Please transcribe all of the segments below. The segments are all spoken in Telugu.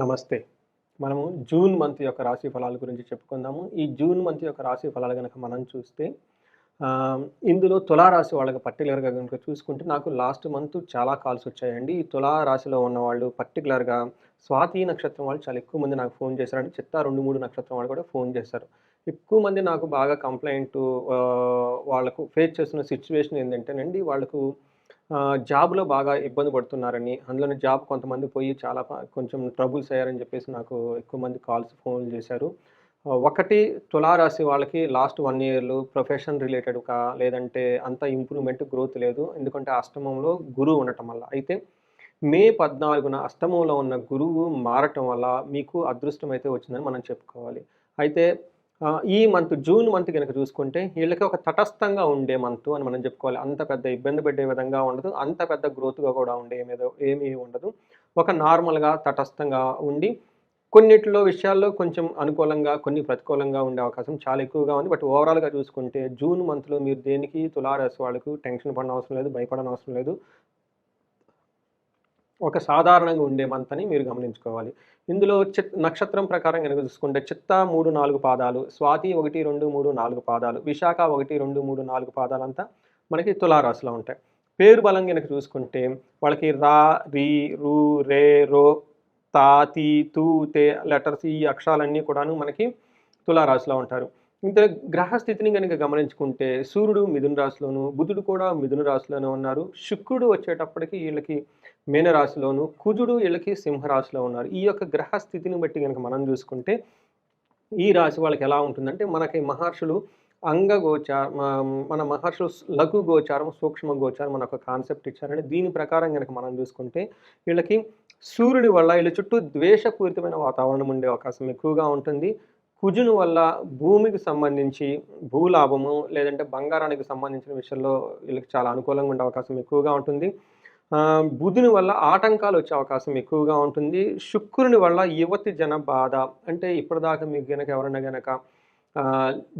నమస్తే. మనము జూన్ మంత్ యొక్క రాశి ఫలాల గురించి చెప్పుకుందాము. ఈ జూన్ మంత్ యొక్క రాశి ఫలాలు కనుక మనం చూస్తే ఇందులో తులారాశి వాళ్ళకి పర్టికులర్గా కనుక చూసుకుంటే నాకు లాస్ట్ మంత్ చాలా కాల్స్ వచ్చాయండి. ఈ తులారాశిలో రాశిలో ఉన్న వాళ్ళు పర్టికులర్గా స్వాతి నక్షత్రం వాళ్ళు చాలా ఎక్కువ మంది నాకు ఫోన్ చేశారంటే చిత్తా రెండు మూడు నక్షత్రం వాళ్ళు కూడా ఫోన్ చేశారు. ఎక్కువ మంది నాకు బాగా కంప్లైంట్ వాళ్ళకు ఫేస్ చేస్తున్న సిచ్యువేషన్ ఏంటంటేనండి వాళ్ళకు జాబ్లో బాగా ఇబ్బంది పడుతున్నారని అందులోనే జాబ్ కొంతమంది పోయి చాలా కొంచెం ట్రబుల్స్ అయ్యారని చెప్పేసి నాకు ఎక్కువ మంది కాల్స్ ఫోన్లు చేశారు. ఒకటి తులారాశి వాళ్ళకి లాస్ట్ వన్ ఇయర్లో ప్రొఫెషన్ రిలేటెడ్ కా లేదంటే అంత ఇంప్రూవ్మెంట్ గ్రోత్ లేదు. ఎందుకంటే అష్టమంలో గురువు ఉండటం వల్ల. అయితే మే పద్నాలుగున అష్టమంలో ఉన్న గురువు మారటం వల్ల మీకు అదృష్టం అయితే వచ్చిందని మనం చెప్పుకోవాలి. అయితే ఈ మంత్ జూన్ మంత్ కనుక చూసుకుంటే వీళ్ళకి ఒక తటస్థంగా ఉండే మంత్ అని మనం చెప్పుకోవాలి. అంత పెద్ద ఇబ్బంది పెట్టే విధంగా ఉండదు. అంత పెద్ద గ్రోత్గా కూడా ఉండే ఏమేదో ఏమీ ఉండదు. ఒక నార్మల్గా తటస్థంగా ఉండి కొన్నిట్లో విషయాల్లో కొంచెం అనుకూలంగా కొన్ని ప్రతికూలంగా ఉండే అవకాశం చాలా ఎక్కువగా ఉంది. బట్ ఓవరాల్గా చూసుకుంటే జూన్ మంత్లో మీరు దేనికి తులారాశి వాళ్ళకు టెన్షన్ పడిన అవసరం లేదు భయపడనవసరం లేదు. ఒక సాధారణంగా ఉండే మంత్ అని మీరు గమనించుకోవాలి. ఇందులో చిత్ నక్షత్రం ప్రకారం కనుక చూసుకుంటే చిత్త మూడు నాలుగు పాదాలు స్వాతి ఒకటి రెండు మూడు నాలుగు పాదాలు విశాఖ ఒకటి రెండు మూడు నాలుగు పాదాలంతా మనకి తులారాశిలో ఉంటాయి. పేరు బలం కనుక చూసుకుంటే వాళ్ళకి రా రీ రు రే రో తా తీ తూ తే లెటర్స్ ఈ అక్షరాలన్నీ కూడాను మనకి తులారాశిలో ఉంటారు. ఇంత గ్రహస్థితిని కనుక గమనించుకుంటే సూర్యుడు మిథున రాశిలోను బుధుడు కూడా మిథున రాశిలోనే ఉన్నారు. శుక్రుడు వచ్చేటప్పటికి వీళ్ళకి మీనరాశిలోను కుజుడు వీళ్ళకి సింహరాశిలో ఉన్నారు. ఈ యొక్క గ్రహస్థితిని బట్టి కనుక మనం చూసుకుంటే ఈ రాశి వాళ్ళకి ఎలా ఉంటుందంటే మనకి మహర్షులు అంగగోచార మన మహర్షులు లఘు గోచారం సూక్ష్మ గోచారం మన ఒక కాన్సెప్ట్ ఇచ్చారంటే దీని ప్రకారం కనుక మనం చూసుకుంటే వీళ్ళకి సూర్యుడి వల్ల వీళ్ళ చుట్టూ ద్వేషపూరితమైన వాతావరణం ఉండే అవకాశం ఎక్కువగా ఉంటుంది. కుజుని వల్ల భూమికి సంబంధించి భూలాభము లేదంటే బంగారానికి సంబంధించిన విషయంలో వీళ్ళకి చాలా అనుకూలంగా ఉండే అవకాశం ఎక్కువగా ఉంటుంది. బుధుని వల్ల ఆటంకాలు వచ్చే అవకాశం ఎక్కువగా ఉంటుంది. శుక్రుని వల్ల యువతి జన బాధ అంటే ఇప్పటిదాకా మీకు గనక ఎవరైనా గనక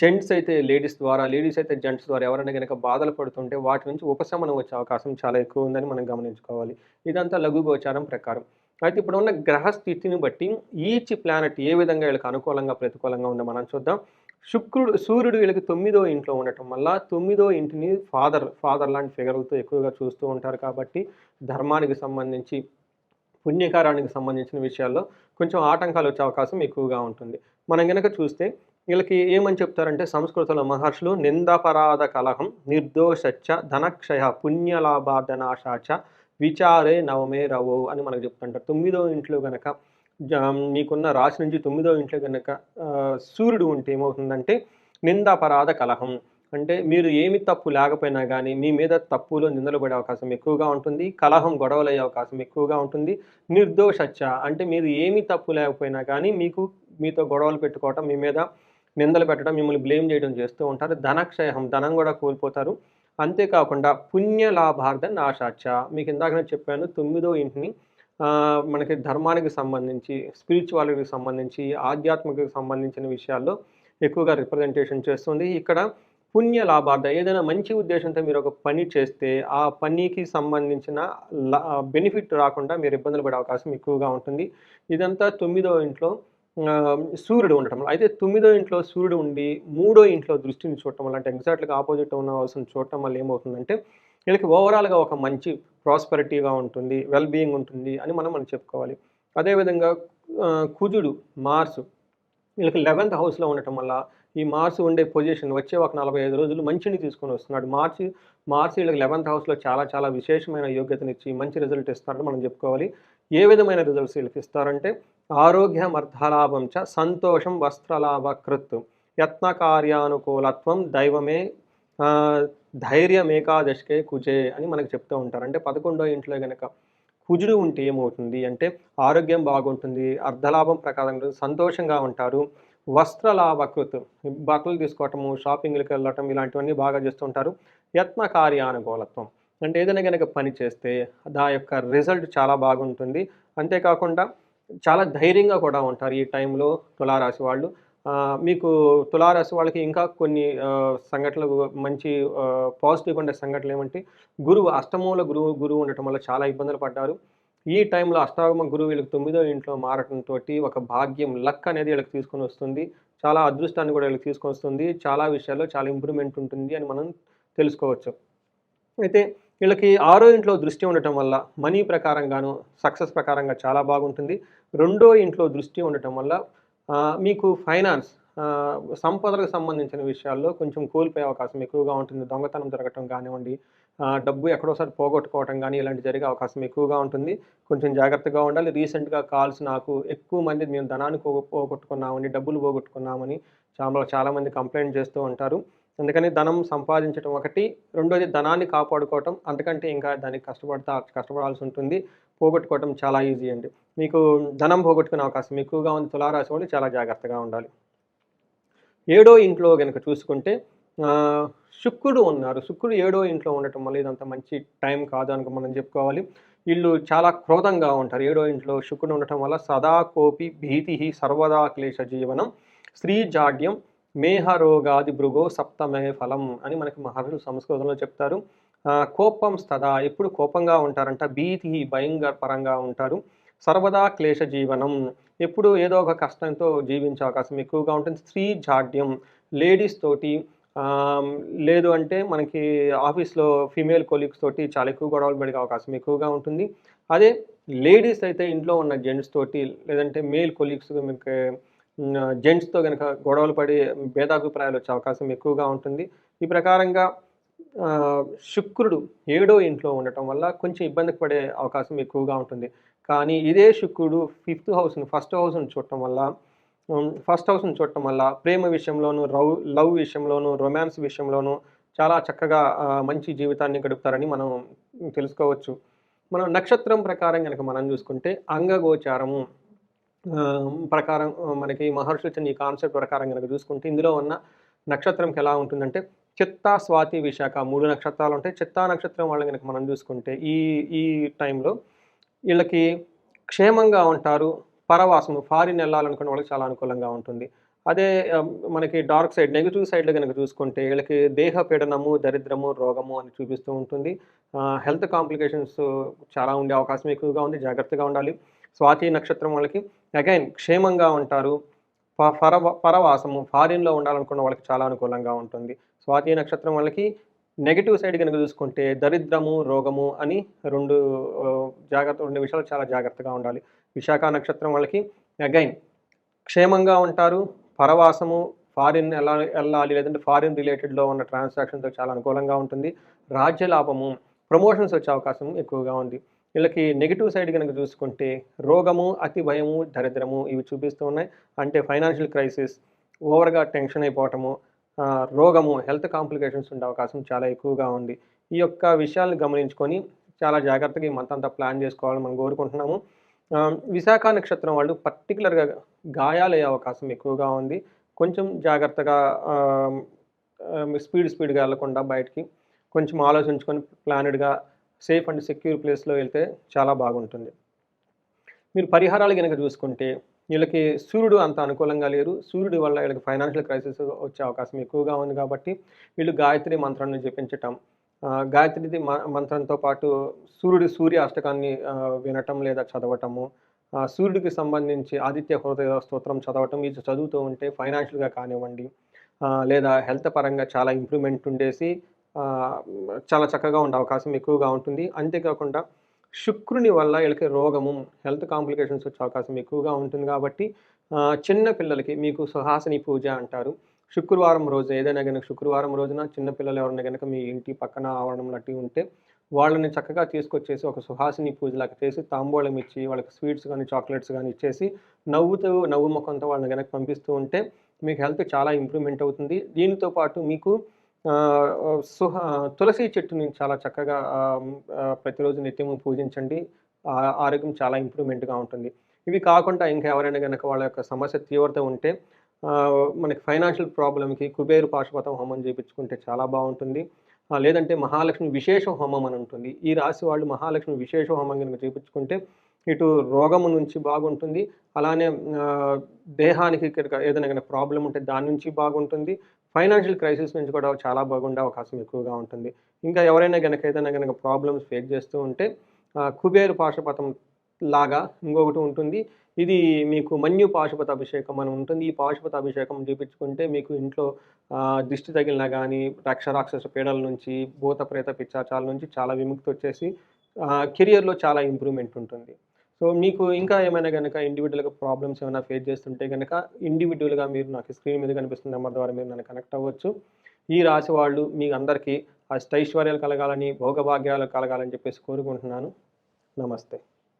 జెంట్స్ అయితే లేడీస్ ద్వారా లేడీస్ అయితే జెంట్స్ ద్వారా ఎవరైనా గనక బాధలు పడుతుంటే వాటి నుంచి ఉపశమనం వచ్చే అవకాశం చాలా ఎక్కువ ఉందని మనం గమనించుకోవాలి. ఇదంతా లఘు గోచారం ప్రకారం. అయితే ఇప్పుడు ఉన్న గ్రహ స్థితిని బట్టి ఈచ్ ప్లానెట్ ఏ విధంగా వీళ్ళకి అనుకూలంగా ప్రతికూలంగా ఉందో మనం చూద్దాం. శుక్రుడు సూర్యుడు వీళ్ళకి తొమ్మిదో ఇంట్లో ఉండటం వల్ల తొమ్మిదో ఇంటిని ఫాదర్ ఫాదర్ లాంటి ఫిగర్లతో ఎక్కువగా చూస్తూ ఉంటారు కాబట్టి ధర్మానికి సంబంధించి పుణ్యకారానికి సంబంధించిన విషయాల్లో కొంచెం ఆటంకాలు వచ్చే అవకాశం ఎక్కువగా ఉంటుంది. మనం కనుక చూస్తే వీళ్ళకి ఏమని చెప్తారంటే సంస్కృతంలో మహర్షులు నిందాపరాధ కలహం నిర్దోషచ్చ ధనక్షయ పుణ్యలాభార్ధనాశాచ విచారే నవమే రవో అని మనకు చెప్తుంటారు. తొమ్మిదో ఇంట్లో కనుక జ- మీకున్న రాశి నుంచి తొమ్మిదో ఇంట్లో కనుక సూర్యుడు ఉంటే ఏమవుతుందంటే నిందాపరాధ కలహం. అంటే మీరు ఏమి తప్పు లేకపోయినా కానీ మీ మీద తప్పులో నిందలు పడే అవకాశం ఎక్కువగా ఉంటుంది కలహం గొడవలు అయ్యే అవకాశం ఎక్కువగా ఉంటుంది నిర్దోషచ్చ. అంటే మీరు ఏమి తప్పు లేకపోయినా కానీ మీకు మీతో గొడవలు పెట్టుకోవటం మీ మీద నిందలు పెట్టడం మిమ్మల్ని బ్లేమ్ చేయడం చేస్తూ ఉంటారు. ధనక్షయం ధనం కూడా కోల్పోతారు. అంతేకాకుండా పుణ్య లాభార్థ నాశాచ మీకు ఇందాక నేను చెప్పాను తొమ్మిదో ఇంటిని మనకి ధర్మానికి సంబంధించి స్పిరిచువాలిటీకి సంబంధించి ఆధ్యాత్మికకు సంబంధించిన విషయాల్లో ఎక్కువగా రిప్రజెంటేషన్ చేస్తుంది. ఇక్కడ పుణ్య లాభార్థ ఏదైనా మంచి ఉద్దేశంతో మీరు ఒక పని చేస్తే ఆ పనికి సంబంధించిన బెనిఫిట్ రాకుండా మీరు ఇబ్బందులు పడే అవకాశం ఎక్కువగా ఉంటుంది. ఇదంతా తొమ్మిదో ఇంట్లో సూర్యుడు ఉండటం వల్ల అయితే తొమ్మిదో ఇంట్లో సూర్యుడు ఉండి మూడో ఇంట్లో దృష్టిని చూడటం వల్ల అంటే ఎగ్జాక్ట్గా ఆపోజిట్ ఉన్న అవసరం చూడటం వల్ల ఏమవుతుందంటే వీళ్ళకి ఓవరాల్గా ఒక మంచి ప్రాస్పరిటీగా ఉంటుంది వెల్ బీయింగ్ ఉంటుంది అని మనం మనం చెప్పుకోవాలి. అదేవిధంగా కుజుడు మార్సు వీళ్ళకి లెవెన్త్ హౌస్లో ఉండటం వల్ల ఈ మార్స్ ఉండే పొజిషన్ వచ్చే ఒక నలభై ఐదు రోజులు మంచిని తీసుకొని వస్తున్నాడు. మార్చి మార్చి వీళ్ళకి లెవెన్త్ హౌస్లో చాలా చాలా విశేషమైన యోగ్యతనిచ్చి మంచి రిజల్ట్ ఇస్తున్నాడు మనం చెప్పుకోవాలి. ఏ విధమైన రిజల్ట్స్ వీళ్ళకి ఇస్తారంటే ఆరోగ్యం అర్థలాభం చ సంతోషం వస్త్రలాభ కృత్ యత్న కార్యానుకూలత్వం దైవమే ధైర్యం ఏకాదశకే కుజే అని మనకు చెప్తూ ఉంటారు. అంటే పదకొండో ఇంట్లో కనుక కుజుడు ఉంటే ఏమవుతుంది అంటే ఆరోగ్యం బాగుంటుంది అర్ధలాభం ప్రకారం సంతోషంగా ఉంటారు. వస్త్రలాభకృత్ బట్టలు తీసుకోవటము షాపింగ్లకు వెళ్ళటం ఇలాంటివన్నీ బాగా చేస్తుంటారు యత్న కార్యానుకూలత్వం అంటే ఏదైనా కనుక పని చేస్తే దా యొక్క రిజల్ట్ చాలా బాగుంటుంది. అంతేకాకుండా చాలా ధైర్యంగా కూడా ఉంటారు ఈ టైంలో తులారాశి వాళ్ళు. మీకు తులారాశి వాళ్ళకి ఇంకా కొన్ని సంఘటనలు మంచి పాజిటివ్ ఉండే సంఘటనలు ఏమంటే గురువు అష్టమంలో గురువు గురువు ఉండటం వల్ల చాలా ఇబ్బందులు పడ్డారు. ఈ టైంలో అష్టాగమ గురువు వీళ్ళకి తొమ్మిదో ఇంట్లో మారటంతో ఒక భాగ్యం లక్ అనేది వీళ్ళకి తీసుకొని వస్తుంది. చాలా అదృష్టాన్ని కూడా వీళ్ళకి తీసుకొని వస్తుంది. చాలా విషయాల్లో చాలా ఇంప్రూవ్మెంట్ ఉంటుంది అని మనం తెలుసుకోవచ్చు. అయితే వీళ్ళకి ఆరో ఇంట్లో దృష్టి ఉండటం వల్ల మనీ ప్రకారంగాను సక్సెస్ ప్రకారంగా చాలా బాగుంటుంది. రెండో ఇంట్లో దృష్టి ఉండటం వల్ల మీకు ఫైనాన్స్ సంపదలకు సంబంధించిన విషయాల్లో కొంచెం కోల్పోయే అవకాశం ఎక్కువగా ఉంటుంది. దొంగతనం జరగటం కానివ్వండి డబ్బు ఎక్కడోసారి పోగొట్టుకోవటం కానీ ఇలాంటి జరిగే అవకాశం ఎక్కువగా ఉంటుంది. కొంచెం జాగ్రత్తగా ఉండాలి. రీసెంట్గా కాల్స్ నాకు ఎక్కువ మంది మేము ధనాన్ని పోగొట్టుకున్నామని డబ్బులు పోగొట్టుకున్నామని చాలా చాలామంది కంప్లైంట్ చేస్తూ ఉంటారు. అందుకని ధనం సంపాదించడం ఒకటి. రెండోది ధనాన్ని కాపాడుకోవటం. అంతకంటే ఇంకా దానికి కష్టపడతా కష్టపడాల్సి ఉంటుంది. పోగొట్టుకోవటం చాలా ఈజీ అండి. మీకు ధనం పోగొట్టుకునే అవకాశం ఎక్కువగా ఉంది. తులారాశి వాళ్ళు చాలా జాగ్రత్తగా ఉండాలి. ఏడో ఇంట్లో కనుక చూసుకుంటే శుక్రుడు ఉన్నారు. శుక్రుడు ఏడో ఇంట్లో ఉండటం వల్ల ఇదంత మంచి టైం కాదు అనుకో మనం చెప్పుకోవాలి. వీళ్ళు చాలా క్రోధంగా ఉంటారు. ఏడో ఇంట్లో శుక్రుడు ఉండటం వల్ల సదా కోపి భీతి సర్వదా క్లేశ జీవనం స్త్రీ జాడ్యం మేహరోగాది భృగో సప్తమే ఫలం అని మనకి మహర్షులు సంస్కృతంలో చెప్తారు. కోపం స్తదా. ఎప్పుడు కోపంగా ఉంటారంట? భీతి భయంకర పరంగా ఉంటారు. సర్వదా క్లేశ జీవనం. ఎప్పుడు ఏదో ఒక కష్టంతో జీవించే అవకాశం ఎక్కువగా ఉంటుంది. స్త్రీ జాడ్యం. లేడీస్ తోటి లేదు అంటే మనకి ఆఫీస్లో ఫీమేల్ కొలీగ్స్ తోటి చాలా ఎక్కువ గొడవలు పడే అవకాశం ఎక్కువగా ఉంటుంది. అదే లేడీస్ అయితే ఇంట్లో ఉన్న జెంట్స్ తోటి లేదంటే మేల్ కొలీగ్స్ మీకు జెంట్స్తో కనుక గొడవలు పడి భేదాభిప్రాయాలు వచ్చే అవకాశం ఎక్కువగా ఉంటుంది. ఈ ప్రకారంగా శుక్రుడు ఏడో ఇంట్లో ఉండటం వల్ల కొంచెం ఇబ్బంది పడే అవకాశం ఎక్కువగా ఉంటుంది. కానీ ఇదే శుక్రుడు ఫిఫ్త్ హౌస్ని ఫస్ట్ హౌస్ని చూడటం వల్ల ఫస్ట్ హౌస్ని చూడటం వల్ల ప్రేమ విషయంలోనూ రవ్ లవ్ విషయంలోనూ రొమాన్స్ విషయంలోనూ చాలా చక్కగా మంచి జీవితాన్ని గడుపుతారని మనం తెలుసుకోవచ్చు. మనం నక్షత్రం ప్రకారం కనుక మనం చూసుకుంటే అంగగోచారము ప్రకారం మనకి మహర్షులు ఇచ్చిన ఈ కాన్సెప్ట్ ప్రకారం కనుక చూసుకుంటే ఇందులో ఉన్న నక్షత్రంకి ఎలా ఉంటుందంటే చిత్తా స్వాతి విశాఖ మూడు నక్షత్రాలు ఉంటాయి. చిత్తా నక్షత్రం వాళ్ళని కనుక మనం చూసుకుంటే ఈ ఈ టైంలో వీళ్ళకి క్షేమంగా ఉంటారు పరవాసము ఫారిన్ వెళ్ళాలనుకున్న వాళ్ళకి చాలా అనుకూలంగా ఉంటుంది. అదే మనకి డార్క్ సైడ్ నెగిటివ్ సైడ్లో కనుక చూసుకుంటే వీళ్ళకి దేహ పీడనము దరిద్రము రోగము అని చూపిస్తూ ఉంటుంది. హెల్త్ కాంప్లికేషన్స్ చాలా ఉండే అవకాశం ఎక్కువగా ఉంది. జాగ్రత్తగా ఉండాలి. స్వాతి నక్షత్రం వాళ్ళకి. అగైన్ క్షేమంగా ఉంటారు. ప- పర పరవాసము ఫారిన్లో ఉండాలనుకున్న వాళ్ళకి చాలా అనుకూలంగా ఉంటుంది. స్వాతి నక్షత్రం వాళ్ళకి నెగిటివ్ సైడ్ కనుక చూసుకుంటే దరిద్రము రోగము అని రెండు జాగ్రత్త రెండు విషయాలు చాలా జాగ్రత్తగా ఉండాలి. విశాఖ నక్షత్రం వాళ్ళకి అగైన్ క్షేమంగా ఉంటారు. పరవాసము ఫారిన్ ఎలా వెళ్ళాలి లేదంటే ఫారిన్ రిలేటెడ్లో ఉన్న ట్రాన్సాక్షన్తో చాలా అనుకూలంగా ఉంటుంది. రాజ్య లాభము ప్రమోషన్స్ వచ్చే అవకాశం ఎక్కువగా ఉంది. వీళ్ళకి నెగిటివ్ సైడ్ కనుక చూసుకుంటే రోగము అతి భయము దరిద్రము ఇవి చూపిస్తూ ఉన్నాయి. అంటే ఫైనాన్షియల్ క్రైసిస్ ఓవర్గా టెన్షన్ అయిపోవటము రోగము హెల్త్ కాంప్లికేషన్స్ ఉండే అవకాశం చాలా ఎక్కువగా ఉంది. ఈ యొక్క విషయాలను గమనించుకొని చాలా జాగ్రత్తగా ఈ మంత్ అంతా ప్లాన్ చేసుకోవాలని మనం కోరుకుంటున్నాము. విశాఖ నక్షత్రం వాళ్ళు పర్టికులర్గా గాయాలయ్యే అవకాశం ఎక్కువగా ఉంది. కొంచెం జాగ్రత్తగా స్పీడ్ స్పీడ్గా వెళ్ళకుండా బయటికి కొంచెం ఆలోచించుకొని ప్లానెడ్గా సేఫ్ అండ్ సెక్యూర్ ప్లేస్లో వెళ్తే చాలా బాగుంటుంది. మీరు పరిహారాలు కనుక చూసుకుంటే వీళ్ళకి సూర్యుడు అంత అనుకూలంగా లేరు. సూర్యుడి వల్ల వీళ్ళకి ఫైనాన్షియల్ క్రైసిస్ వచ్చే అవకాశం ఎక్కువగా ఉంది కాబట్టి వీళ్ళు గాయత్రి మంత్రాన్ని జపించటం గాయత్రిది గాయత్రి మ- మంత్రంతో పాటు సూర్యుడి సూర్య అష్టకాన్ని వినటం లేదా చదవటము సూర్యుడికి సంబంధించి ఆదిత్య హృదయ స్తోత్రం చదవటం ఇది చదువుతూ ఉంటే ఫైనాన్షియల్గా కానివ్వండి లేదా హెల్త్ పరంగా చాలా ఇంప్రూవ్మెంట్ ఉండేసి చాలా చక్కగా ఉండే అవకాశం ఎక్కువగా ఉంటుంది. అంతేకాకుండా శుక్రుని వల్ల వీళ్ళకి రోగము హెల్త్ కాంప్లికేషన్స్ వచ్చే అవకాశం ఎక్కువగా ఉంటుంది కాబట్టి చిన్న పిల్లలకి మీకు సుహాసిని పూజ అంటారు. శుక్రవారం రోజు ఏదైనా కనుక శుక్రవారం రోజున చిన్న పిల్లలు ఎవరైనా కనుక మీ ఇంటి పక్కన ఆవరణం లాంటి ఉంటే వాళ్ళని చక్కగా తీసుకొచ్చేసి ఒక సుహాసిని పూజలాగా చేసి తాంబూలం ఇచ్చి వాళ్ళకి స్వీట్స్ కానీ చాక్లెట్స్ కానీ ఇచ్చేసి నవ్వుతూ నవ్వు ముఖంతో వాళ్ళని కనుక పంపిస్తూ ఉంటే మీకు హెల్త్ చాలా ఇంప్రూవ్మెంట్ అవుతుంది. దీనితో పాటు మీకు సుహ తులసి చెట్టుని చాలా చక్కగా ప్రతిరోజు నిత్యము పూజించండి. ఆరోగ్యం చాలా ఇంప్రూవ్మెంట్గా ఉంటుంది. ఇవి కాకుండా ఇంకా ఎవరైనా కనుక వాళ్ళ యొక్క సమస్య తీవ్రత ఉంటే మనకి ఫైనాన్షియల్ ప్రాబ్లంకి కుబేరు పాశుపతం హోమం చేయించుకుంటే చాలా బాగుంటుంది. లేదంటే మహాలక్ష్మి విశేష హోమం అని ఉంటుంది. ఈ రాశి వాళ్ళు మహాలక్ష్మి విశేష హోమం కనుక చేయించుకుంటే ఇటు రోగము నుంచి బాగుంటుంది. అలానే దేహానికి ఏదైనా కనుక ప్రాబ్లం ఉంటే దాని నుంచి బాగుంటుంది. ఫైనాన్షియల్ క్రైసిస్ నుంచి కూడా చాలా బాగుండే అవకాశం ఎక్కువగా ఉంటుంది. ఇంకా ఎవరైనా కనుక ఏదైనా కనుక ప్రాబ్లమ్స్ ఫేస్ చేస్తూ ఉంటే కుబేరు పాశుపతం లాగా ఇంకొకటి ఉంటుంది. ఇది మీకు మన్యు పాశుపత అభిషేకం అని ఉంటుంది. ఈ పాశుపత అభిషేకం చూపించుకుంటే మీకు ఇంట్లో దిష్టి తగిలినా కానీ రక్షరాక్షస పీడల నుంచి భూత ప్రేత పిచ్చాచాల నుంచి చాలా విముక్తి వచ్చేసి కెరియర్లో చాలా ఇంప్రూవ్మెంట్ ఉంటుంది. సో మీకు ఇంకా ఏమైనా కనుక ఇండివిజువల్గా ప్రాబ్లమ్స్ ఏమైనా ఫేస్ చేస్తుంటే కనుక ఇండివిజువల్గా మీరు నాకు స్క్రీన్ మీద కనిపిస్తున్న నెంబర్ ద్వారా మీరు నన్ను కనెక్ట్ అవ్వచ్చు. ఈ రాశి వాళ్ళు మీ అందరికీ అష్టైశ్వర్యాలు కలగాలని భోగభాగ్యాలు కలగాలని చెప్పేసి కోరుకుంటున్నాను. నమస్తే.